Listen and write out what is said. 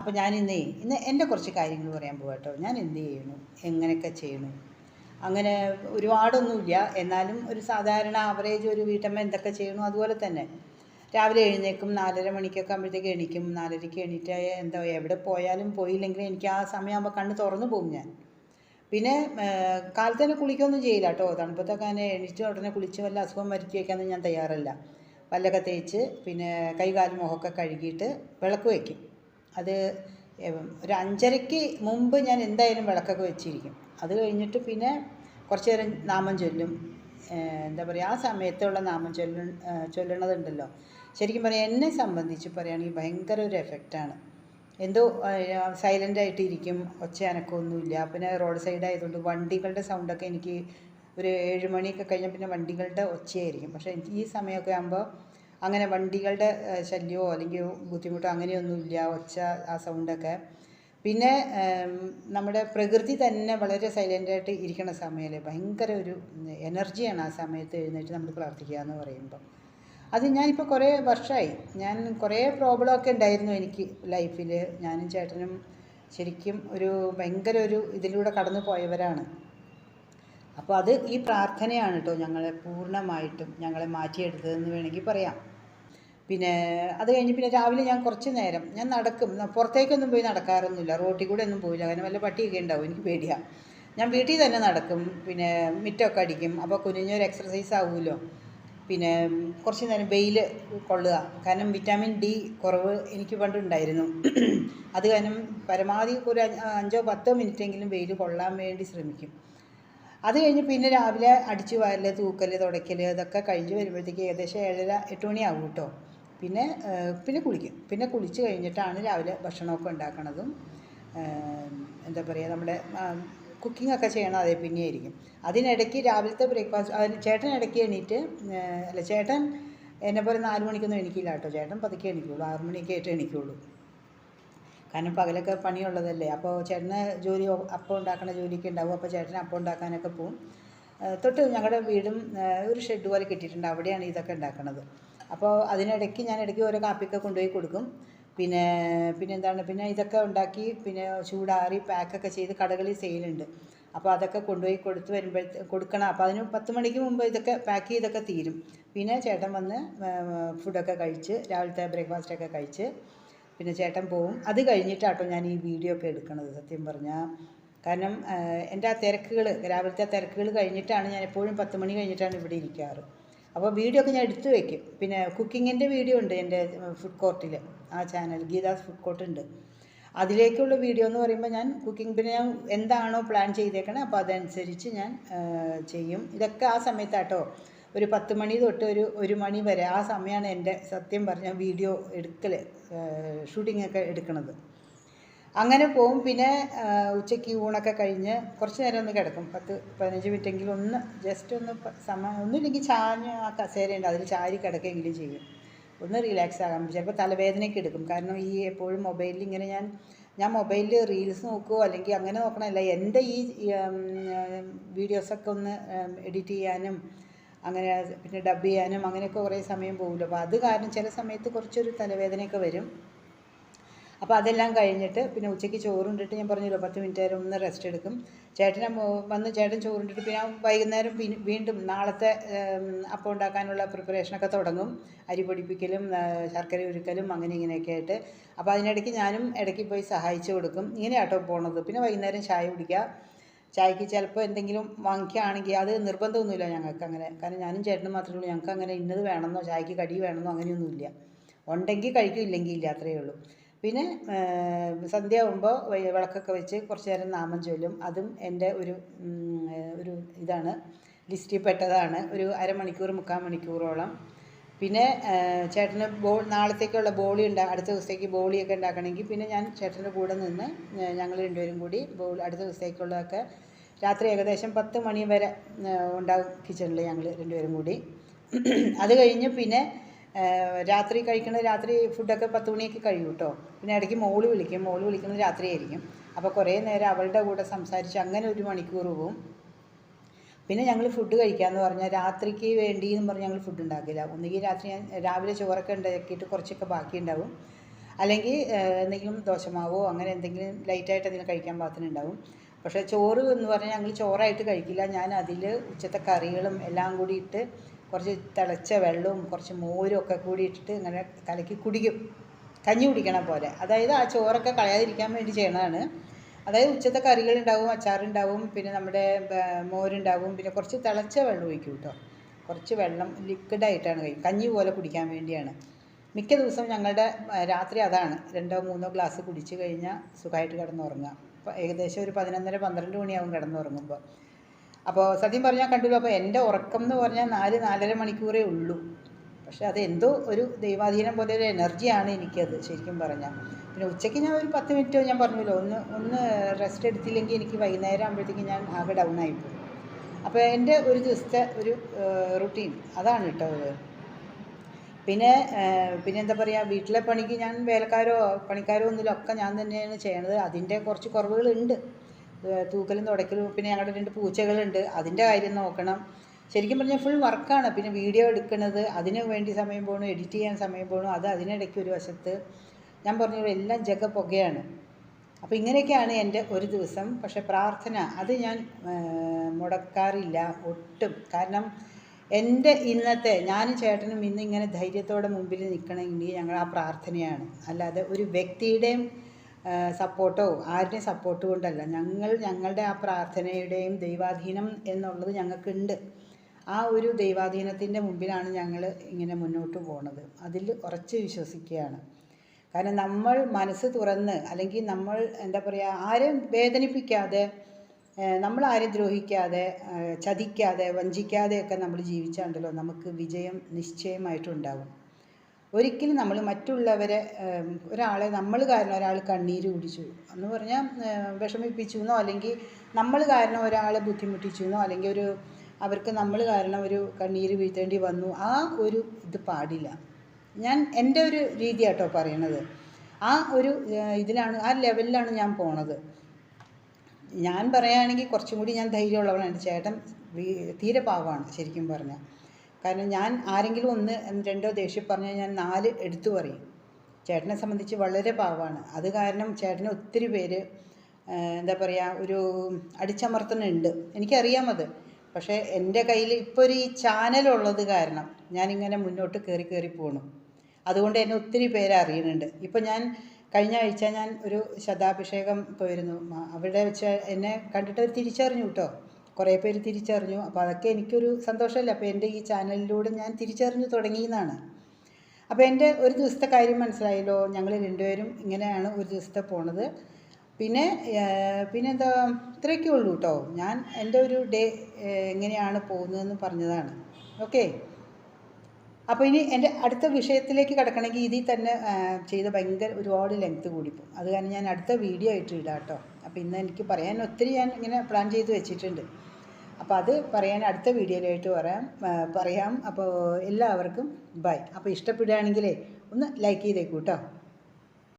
അപ്പോൾ ഞാൻ ഇന്ന് എന്റെ കുറച്ച് കാര്യങ്ങൾ പറയാൻ പോകാം കേട്ടോ. ഞാൻ എന്ത് ചെയ്യണു? എങ്ങനെയൊക്കെ ചെയ്യണു? അങ്ങനെ ഒരുപാടൊന്നുമില്ല. എന്നാലും ഒരു സാധാരണ ആവറേജ് ഒരു വീട്ടമ്മ എന്തൊക്കെ ചെയ്യണു അതുപോലെ തന്നെ. രാവിലെ എഴുന്നേക്കും നാലര മണിക്കൊക്കെ ആകുമ്പോഴത്തേക്ക് എണീക്കും. നാലരയ്ക്ക് എണീറ്റ് എന്താ എവിടെ പോയാലും പോയില്ലെങ്കിലും എനിക്ക് ആ സമയമാകുമ്പോൾ കണ്ണ് തുറന്നു പോകും ഞാൻ. പിന്നെ കാലത്ത് തന്നെ കുളിക്കൊന്നും ചെയ്യില്ല കേട്ടോ. തണുപ്പത്തൊക്കെ അങ്ങനെ എണീറ്റ് ഉടനെ കുളിച്ച് വല്ല അസുഖം വരുത്തി വയ്ക്കാനൊന്നും ഞാൻ തയ്യാറല്ല. പല്ലൊക്കെ തേച്ച് പിന്നെ കൈകാലും മുഖമൊക്കെ കഴുകിയിട്ട് വിളക്ക് വയ്ക്കും. അത് ഒരു അഞ്ചരയ്ക്ക് മുമ്പ് ഞാൻ എന്തായാലും വിളക്കൊക്കെ വെച്ചിരിക്കും. അത് കഴിഞ്ഞിട്ട് പിന്നെ കുറച്ച് നേരം നാമം ചൊല്ലും. എന്താ പറയുക ആ സമയത്തുള്ള നാമം ചൊല്ല ചൊല്ലണതുണ്ടല്ലോ. ശരിക്കും പറയാം എന്നെ സംബന്ധിച്ച് പറയുകയാണെങ്കിൽ ഭയങ്കര ഒരു എഫക്റ്റാണ് എന്തോ സൈലന്റായിട്ട് ഇരിക്കും ഒച്ച അനക്കമൊന്നുമില്ല. പിന്നെ റോഡ് സൈഡ് ആയതുകൊണ്ട് വണ്ടികളുടെ സൗണ്ടൊക്കെ എനിക്ക് ഒരു ഏഴ് മണിയൊക്കെ കഴിഞ്ഞാൽ പിന്നെ വണ്ടികളുടെ ഒച്ചയായിരിക്കും. പക്ഷേ ഈ സമയമൊക്കെ ആകുമ്പോൾ അങ്ങനെ വണ്ടികളുടെ ശല്യമോ അല്ലെങ്കിൽ ബുദ്ധിമുട്ടോ അങ്ങനെയൊന്നുമില്ല ഒച്ച ആ സൗണ്ടൊക്കെ. പിന്നെ നമ്മുടെ പ്രകൃതി തന്നെ വളരെ സൈലന്റായിട്ട് ഇരിക്കുന്ന സമയമല്ലേ ഭയങ്കര ഒരു എനർജിയാണ് ആ സമയത്ത് എഴുന്നേറ്റ് നമ്മൾ പ്രാർത്ഥിക്കുക എന്ന് പറയുമ്പോൾ അത് ഞാനിപ്പോൾ കുറേ വർഷമായി ഞാൻ കുറേ പ്രോബ്ലമൊക്കെ ഉണ്ടായിരുന്നു എനിക്ക് ലൈഫിൽ ഞാനും ചേട്ടനും ശരിക്കും ഒരു ഭയങ്കര ഒരു ഇതിലൂടെ കടന്നു പോയവരാണ്. അപ്പോൾ അത് ഈ പ്രാർത്ഥനയാണ് കേട്ടോ ഞങ്ങളെ പൂർണമായിട്ടും ഞങ്ങളെ മാറ്റിയെടുത്തതെന്ന് വേണമെങ്കിൽ പറയാം. പിന്നെ അത് കഴിഞ്ഞ് പിന്നെ രാവിലെ ഞാൻ കുറച്ച് നേരം ഞാൻ നടക്കും. പുറത്തേക്കൊന്നും പോയി നടക്കാറൊന്നുമില്ല. റോട്ടിൽ കൂടെ ഒന്നും പോയില്ല കാരണം വല്ല പട്ടിയൊക്കെ ഉണ്ടാവും. എനിക്ക് പേടിയാണ് ഞാൻ വീട്ടിൽ തന്നെ നടക്കും. പിന്നെ മിറ്റമൊക്കെ അടിക്കും. അപ്പോൾ കുനിഞ്ഞൊരു എക്സർസൈസ് ആവുമല്ലോ പിന്നെ കുറച്ച് നേരം വെയിൽ കൊള്ളുക. കാരണം വിറ്റാമിൻ ഡി കുറവ് എനിക്ക് പണ്ടുണ്ടായിരുന്നു അത് കാരണം പരമാവധി ഒരു അഞ്ച് അഞ്ചോ പത്തോ മിനിറ്റെങ്കിലും വെയിൽ കൊള്ളാൻ വേണ്ടി ശ്രമിക്കും. അത് കഴിഞ്ഞ് പിന്നെ രാവിലെ അടിച്ചു വാരൽ തൂക്കൽ തുടയ്ക്കൽ അതൊക്കെ കഴിഞ്ഞ് വരുമ്പോഴത്തേക്ക് ഏകദേശം ഏഴര എട്ട് മണിയാവും കേട്ടോ. പിന്നെ പിന്നെ കുളിക്കും. പിന്നെ കുളിച്ച് കഴിഞ്ഞിട്ടാണ് രാവിലെ ഭക്ഷണമൊക്കെ ഉണ്ടാക്കണതും. എന്താ പറയുക നമ്മുടെ കുക്കിംഗ് ഒക്കെ ചെയ്യണം അതേ പിന്നെ ആയിരിക്കും അതിനിടയ്ക്ക് രാവിലത്തെ ബ്രേക്ക്ഫാസ്റ്റ് അതിന് ചേട്ടൻ ഇടയ്ക്ക് എണീറ്റ് അല്ല ചേട്ടൻ എന്നെ പോലെ നാല് മണിക്കൊന്നും എണീക്കില്ല കേട്ടോ. ചേട്ടൻ പതുക്കെ എണീക്കുള്ളൂ. ആറ് മണിയൊക്കെ ആയിട്ട് എണീക്കുള്ളൂ. കാരണം പകലൊക്കെ പണിയുള്ളതല്ലേ. അപ്പോൾ ചേട്ടന് ജോലി അപ്പം ഉണ്ടാക്കുന്ന ജോലിയൊക്കെ ഉണ്ടാവും. അപ്പോൾ ചേട്ടൻ അപ്പം ഉണ്ടാക്കാനൊക്കെ പോവും. തൊട്ട് ഞങ്ങളുടെ വീടും ഒരു ഷെഡ് പോലെ കിട്ടിയിട്ടുണ്ട്. അവിടെയാണ് ഇതൊക്കെ ഉണ്ടാക്കുന്നത് അപ്പോൾ അതിനിടയ്ക്ക് ഞാൻ ഇടയ്ക്ക് ഓരോ കാപ്പിയൊക്കെ കൊണ്ടുപോയി കൊടുക്കും. പിന്നെ പിന്നെ എന്താണ് പിന്നെ ഇതൊക്കെ ഉണ്ടാക്കി പിന്നെ ചൂടാറി പാക്കൊക്കെ ചെയ്ത് കടകളിൽ സെയിലുണ്ട് അപ്പോൾ അതൊക്കെ കൊണ്ടുപോയി കൊടുത്ത് വരുമ്പോഴത്തെ കൊടുക്കണം. അപ്പോൾ അതിന് പത്ത് മണിക്ക് മുമ്പ് ഇതൊക്കെ പാക്ക് ചെയ്തൊക്കെ തീരും. പിന്നെ ചേട്ടൻ വന്ന് ഫുഡൊക്കെ കഴിച്ച് രാവിലത്തെ ബ്രേക്ക്ഫാസ്റ്റൊക്കെ കഴിച്ച് പിന്നെ ചേട്ടൻ പോവും. അത് കഴിഞ്ഞിട്ടാട്ടോ ഞാൻ ഈ വീഡിയോ ഒക്കെ എടുക്കണത് സത്യം പറഞ്ഞാൽ കാരണം എന്റെ ആ തിരക്കുകൾ രാവിലത്തെ തിരക്കുകൾ കഴിഞ്ഞിട്ടാണ് ഞാൻ എപ്പോഴും പത്ത് മണി കഴിഞ്ഞിട്ടാണ് ഇവിടെ ഇരിക്കാറ്. അപ്പോൾ വീഡിയോ ഒക്കെ ഞാൻ എടുത്തു വെക്കും. പിന്നെ കുക്കിങ്ങിന്റെ വീഡിയോ ഉണ്ട് എന്റെ ഫുഡ് കോർട്ടിൽ ആ ചാനൽ ഗീതാസ് ഫുഡ് കോർട്ട് ഉണ്ട്. അതിലേക്കുള്ള വീഡിയോ എന്ന് പറയുമ്പോൾ ഞാൻ കുക്കിംഗ് പിന്നെ ഞാൻ എന്താണോ പ്ലാൻ ചെയ്തേക്കണേ അപ്പോൾ അതനുസരിച്ച് ഞാൻ ചെയ്യും. ഇതൊക്കെ ആ സമയത്താട്ടോ. ഒരു പത്ത് മണി തൊട്ട് ഒരു ഒരു മണി വരെ ആ സമയമാണ് എന്റെ സത്യം പറഞ്ഞ വീഡിയോ എടുക്കൽ ഷൂട്ടിംഗ് ഒക്കെ എടുക്കണത്. അങ്ങനെ പോവും. പിന്നെ ഉച്ചയ്ക്ക് ഊണൊക്കെ കഴിഞ്ഞ് കുറച്ച് നേരം ഒന്ന് കിടക്കും. പത്ത് പതിനഞ്ച് മിനിറ്റെങ്കിലും ഒന്ന് ജസ്റ്റ് ഒന്ന് സമയം ഒന്നുമില്ലെങ്കിൽ ചാഞ്ഞ് ആ കസേരയുണ്ട് അതിൽ ചാരി കിടക്കുകയെങ്കിലും ചെയ്യും. ഒന്ന് റിലാക്സ് ആകാൻ ചിലപ്പോൾ തലവേദനയൊക്കെ എടുക്കും. കാരണം ഈ എപ്പോഴും മൊബൈലിൽ ഇങ്ങനെ ഞാൻ ഞാൻ മൊബൈലിൽ റീൽസ് നോക്കുമോ അല്ലെങ്കിൽ അങ്ങനെ നോക്കണമല്ല എന്റെ ഈ വീഡിയോസൊക്കെ ഒന്ന് എഡിറ്റ് ചെയ്യാനും അങ്ങനെ പിന്നെ ഡബ് ചെയ്യാനും അങ്ങനെയൊക്കെ കുറേ സമയം പോകുമല്ലോ അപ്പോൾ അത് കാരണം ചില സമയത്ത് കുറച്ചൊരു തലവേദനയൊക്കെ വരും. അപ്പോൾ അതെല്ലാം കഴിഞ്ഞിട്ട് പിന്നെ ഉച്ചയ്ക്ക് ചോറുണ്ടിട്ട് ഞാൻ പറഞ്ഞല്ലോ പത്ത് മിനിറ്റ് നേരം ഒന്ന് റെസ്റ്റ് എടുക്കും. ചേട്ടനെ വന്ന് ചേട്ടൻ ചോറുണ്ടിട്ട് പിന്നെ വൈകുന്നേരം വീണ്ടും നാളത്തെ അപ്പം ഉണ്ടാക്കാനുള്ള പ്രിപ്പറേഷനൊക്കെ തുടങ്ങും. അരി പൊടിപ്പിക്കലും ശർക്കര ഉരുക്കലും അങ്ങനെ ഇങ്ങനെയൊക്കെ ആയിട്ട്. അപ്പോൾ അതിനിടയ്ക്ക് ഞാനും ഇടയ്ക്ക് പോയി സഹായിച്ചു കൊടുക്കും. ഇങ്ങനെയാട്ടോ പോണത്. പിന്നെ വൈകുന്നേരം ചായ കുടിക്കുക. ചായക്ക് ചിലപ്പോൾ എന്തെങ്കിലും വാങ്ങിക്കുകയാണെങ്കിൽ അത് നിർബന്ധമൊന്നുമില്ല ഞങ്ങൾക്ക് അങ്ങനെ. കാരണം ഞാനും ചേട്ടനും മാത്രമേ ഉള്ളൂ. ഞങ്ങൾക്ക് അങ്ങനെ ഇന്നത് വേണമെന്നോ ചായക്ക് കടി വേണമെന്നോ അങ്ങനെയൊന്നുമില്ല. ഉണ്ടെങ്കിൽ കഴിക്കും ഇല്ലെങ്കിൽ ഇല്ല അത്രയേ ഉള്ളൂ. പിന്നെ സന്ധ്യയാകുമ്പോൾ വിളക്കൊക്കെ വെച്ച് കുറച്ച് നേരം നാമം ചൊല്ലും. അതും എന്റെ ഒരു ഒരു ഇതാണ്. ലിസ്റ്റിൽ പെട്ടതാണ്. ഒരു അരമണിക്കൂർ മുക്കാൽ മണിക്കൂറോളം. പിന്നെ ചേട്ടന് ബോൾ നാളത്തേക്കുള്ള ബോളി ഉണ്ടാ അടുത്ത ദിവസത്തേക്ക് ബോളിയൊക്കെ ഉണ്ടാക്കണമെങ്കിൽ പിന്നെ ഞാൻ ചേട്ടന്റെ കൂടെ നിന്ന് ഞങ്ങൾ രണ്ടുപേരും കൂടി ബോൾ അടുത്ത ദിവസത്തേക്കുള്ളതൊക്കെ രാത്രി ഏകദേശം പത്ത് മണി വരെ ഉണ്ടാവും കിച്ചണിൽ ഞങ്ങൾ രണ്ടുപേരും കൂടി. അത് കഴിഞ്ഞ് പിന്നെ രാത്രി കഴിക്കണ രാത്രി ഫുഡൊക്കെ പത്ത് മണിയൊക്കെ കഴിയും കേട്ടോ പിന്നെ ഇടയ്ക്ക് മോൾ വിളിക്കും. മോൾ വിളിക്കുന്നത് രാത്രിയായിരിക്കും. അപ്പോൾ കുറേ നേരം അവളുടെ കൂടെ സംസാരിച്ച് അങ്ങനെ ഒരു മണിക്കൂർ പോവും. പിന്നെ ഞങ്ങൾ ഫുഡ് കഴിക്കാമെന്ന് പറഞ്ഞാൽ രാത്രിക്ക് വേണ്ടി എന്ന് പറഞ്ഞ് ഞങ്ങൾ ഫുഡ് ഉണ്ടാക്കില്ല. ഒന്നുകിൽ രാത്രി ഞാൻ രാവിലെ ചോറൊക്കെ ഉണ്ടാക്കിയിട്ട് കുറച്ചൊക്കെ ബാക്കി ഉണ്ടാവും. അല്ലെങ്കിൽ എന്തെങ്കിലും ദോശമാവോ അങ്ങനെ എന്തെങ്കിലും ലൈറ്റായിട്ട് എന്തെങ്കിലും കഴിക്കാൻ പാകത്തിനുണ്ടാവും പക്ഷേ ചോറ് എന്ന് പറഞ്ഞാൽ ഞങ്ങൾ ചോറായിട്ട് കഴിക്കില്ല. ഞാൻ അതിൽ ഉച്ചത്തെ കറികളും എല്ലാം കൂടി ഇട്ട് കുറച്ച് തിളച്ച വെള്ളവും കുറച്ച് മോരും ഒക്കെ കൂടി ഇട്ടിട്ട് ഇങ്ങനെ കലക്കി കുടിക്കും. കഞ്ഞി കുടിക്കണ പോലെ. അതായത് ആ ചോറൊക്കെ കളയാതിരിക്കാൻ വേണ്ടി ചെയ്യണതാണ്. അതായത് ഉച്ചത്തെ കറികളുണ്ടാവും അച്ചാറുണ്ടാവും പിന്നെ നമ്മുടെ മോരുണ്ടാവും. പിന്നെ കുറച്ച് തിളച്ച വെള്ളം ഒഴിക്കും കേട്ടോ. കുറച്ച് വെള്ളം ലിക്വിഡായിട്ടാണ് കഴിക്കും കഞ്ഞി പോലെ കുടിക്കാൻ വേണ്ടിയാണ്. മിക്ക ദിവസവും ഞങ്ങളുടെ രാത്രി അതാണ്. രണ്ടോ മൂന്നോ ഗ്ലാസ് കുടിച്ച് കഴിഞ്ഞാൽ സുഖമായിട്ട് കിടന്നുറങ്ങുക. അപ്പോൾ ഏകദേശം ഒരു പതിനൊന്നര പന്ത്രണ്ട് മണിയാവും കിടന്നുറങ്ങുമ്പോൾ അപ്പോൾ സത്യം പറഞ്ഞാൽ കണ്ടില്ലേ അപ്പോൾ എന്റെ ഉറക്കം എന്ന് പറഞ്ഞാൽ നാല് നാലര മണിക്കൂറേ ഉള്ളൂ. പക്ഷെ അത് എന്തോ ഒരു ദൈവാധീനം പോലെ ഒരു എനർജിയാണ് എനിക്കത് ശരിക്കും പറഞ്ഞാൽ പിന്നെ ഉച്ചയ്ക്ക് ഞാൻ ഒരു പത്ത് മിനിറ്റ് ഞാൻ പറഞ്ഞല്ലോ ഒന്ന് ഒന്ന് റെസ്റ്റ് എടുത്തില്ലെങ്കിൽ എനിക്ക് വൈകുന്നേരം ആകുമ്പോഴത്തേക്ക് ഞാൻ ആകെ ഡൗൺ ആയിപ്പോയി അപ്പോൾ എന്റെ ഒരു ദിവസത്തെ ഒരു റുട്ടീൻ അതാണ് കേട്ടോ അത്. പിന്നെ പിന്നെ എന്താ പറയുക വീട്ടിലെ പണിക്ക് ഞാൻ വേലക്കാരോ പണിക്കാരോ ഒന്നുമില്ല ഒക്കെ ഞാൻ തന്നെയാണ് ചെയ്യണത്. അതിന്റെ കുറച്ച് കുറവുകളുണ്ട്. തൂക്കലും തുടയ്ക്കലും പിന്നെ ഞങ്ങളുടെ രണ്ട് പൂച്ചകളുണ്ട്. അതിന്റെ കാര്യം നോക്കണം. ശരിക്കും പറഞ്ഞാൽ ഫുൾ വർക്കാണ് പിന്നെ വീഡിയോ എടുക്കുന്നത് അതിന് വേണ്ടി സമയം പോകണം എഡിറ്റ് ചെയ്യാൻ സമയം പോകണം അത് അതിനിടയ്ക്ക് ഒരു വശത്ത്. ഞാൻ പറഞ്ഞു എല്ലാം ജഗ പുകയാണ്. അപ്പോൾ ഇങ്ങനെയൊക്കെയാണ് എന്റെ ഒരു ദിവസം. പക്ഷേ പ്രാർത്ഥന അത് ഞാൻ മുടക്കാറില്ല ഒട്ടും. കാരണം എന്റെ ഇന്നത്തെ ഞാനും ചേട്ടനും ഇന്ന് ഇങ്ങനെ ധൈര്യത്തോടെ മുമ്പിൽ നിൽക്കണമെങ്കിൽ ഞങ്ങൾ ആ പ്രാർത്ഥനയാണ്. അല്ലാതെ ഒരു വ്യക്തിയുടെയും സപ്പോർട്ടോ ആരുടെയും സപ്പോർട്ട് കൊണ്ടല്ല. ഞങ്ങൾ ഞങ്ങളുടെ ആ പ്രാർത്ഥനയുടെയും ദൈവാധീനം എന്നുള്ളത് ഞങ്ങൾക്കുണ്ട്. ആ ഒരു ദൈവാധീനത്തിന്റെ മുമ്പിലാണ് ഞങ്ങൾ ഇങ്ങനെ മുന്നോട്ട് പോണത്. അതിൽ ഉറച്ച് വിശ്വസിക്കുകയാണ്. കാരണം നമ്മൾ മനസ്സ് തുറന്ന് അല്ലെങ്കിൽ നമ്മൾ എന്താ പറയുക ആരെയും വേദനിപ്പിക്കാതെ നമ്മൾ ആരെയും ദ്രോഹിക്കാതെ ചതിക്കാതെ വഞ്ചിക്കാതെയൊക്കെ നമ്മൾ ജീവിച്ചാണ്ടല്ലോ നമുക്ക് വിജയം നിശ്ചയമായിട്ടുണ്ടാവും. ഒരിക്കലും നമ്മൾ മറ്റുള്ളവരെ ഒരാളെ നമ്മൾ കാരണം ഒരാൾ കണ്ണീര് കുടിച്ചു. എന്ന് പറഞ്ഞാൽ വിഷമിപ്പിച്ചു എന്നോ അല്ലെങ്കിൽ നമ്മൾ കാരണം ഒരാളെ ബുദ്ധിമുട്ടിച്ചു എന്നോ അല്ലെങ്കിൽ ഒരു അവർക്ക് നമ്മൾ കാരണം ഒരു കണ്ണീര് വീഴ്ത്തേണ്ടി വന്നു ആ ഒരു ഇത് പാടില്ല. ഞാൻ എന്റെ ഒരു രീതിയാട്ടോ പറയണത്. ആ ഒരു ഇതിലാണ് ആ ലെവലിലാണ് ഞാൻ പോണത്. ഞാൻ പറയുകയാണെങ്കിൽ കുറച്ചും കൂടി ഞാൻ ധൈര്യമുള്ളവളാണ്. ചേട്ടൻ തീരെ പാവമാണ് ശരിക്കും പറഞ്ഞാൽ. കാരണം ഞാൻ ആരെങ്കിലും ഒന്ന് രണ്ടോ ദേഷ്യം പറഞ്ഞാൽ ഞാൻ നാല് എടുത്തു പറയും. ചേട്ടനെ സംബന്ധിച്ച് വളരെ പാവമാണ്. അത് കാരണം ചേട്ടന് ഒത്തിരി പേര് എന്താ പറയുക ഒരു അടിച്ചമർത്തുന്നുണ്ട് എനിക്കറിയാം അത്. പക്ഷേ എന്റെ കയ്യിൽ ഇപ്പോൾ ഒരു ഈ ചാനലുള്ളത് കാരണം ഞാനിങ്ങനെ മുന്നോട്ട് കയറി കയറി പോണു. അതുകൊണ്ട് എന്നെ ഒത്തിരി പേര് അറിയുന്നുണ്ട്. ഇപ്പം ഞാൻ കഴിഞ്ഞ ആഴ്ച ഞാൻ ഒരു ശതാഭിഷേകം പോയിരുന്നു. അവിടെ വെച്ച് എന്നെ കണ്ടിട്ട് തിരിച്ചറിഞ്ഞു കേട്ടോ. കുറേ പേര് തിരിച്ചറിഞ്ഞു. അപ്പോൾ അതൊക്കെ എനിക്കൊരു സന്തോഷമല്ല? അപ്പോൾ എന്റെ ഈ ചാനലിലൂടെ ഞാൻ തിരിച്ചറിഞ്ഞു തുടങ്ങിയെന്നാണ് അപ്പോൾ എന്റെ ഒരു ദിവസത്തെ കാര്യം മനസ്സിലായല്ലോ? ഞങ്ങൾ രണ്ടുപേരും ഇങ്ങനെയാണ് ഒരു ദിവസത്തെ പോണത്. പിന്നെ പിന്നെ പിന്നെന്താ? ഇത്രയൊക്കെ ഉള്ളൂ കേട്ടോ. ഞാൻ എന്റെ ഒരു ഡേ എങ്ങനെയാണ് പോകുന്നതെന്ന് പറഞ്ഞതാണ്. ഓക്കെ? അപ്പോൾ ഇനി എന്റെ അടുത്ത വിഷയത്തിലേക്ക് കിടക്കണമെങ്കിൽ ഇതിൽ തന്നെ ചെയ്ത ഭയങ്കര ഒരുപാട് ലെങ്ത് കൂടിപ്പോകും. അത് കാരണം ഞാൻ അടുത്ത വീഡിയോ ആയിട്ട് ഇടാം കേട്ടോ. അപ്പോൾ ഇന്ന് എനിക്ക് പറയാൻ ഒത്തിരി ഞാൻ ഇങ്ങനെ പ്ലാൻ ചെയ്ത് വെച്ചിട്ടുണ്ട്. അപ്പോൾ അത് പറയാൻ അടുത്ത വീഡിയോയിലായിട്ട് പറയാം. പറയാം. അപ്പോൾ എല്ലാവർക്കും ബൈ. അപ്പോൾ ഇഷ്ടപ്പെടുകയാണെങ്കിലേ ഒന്ന് ലൈക്ക് ചെയ്തേക്കൂ കേട്ടോ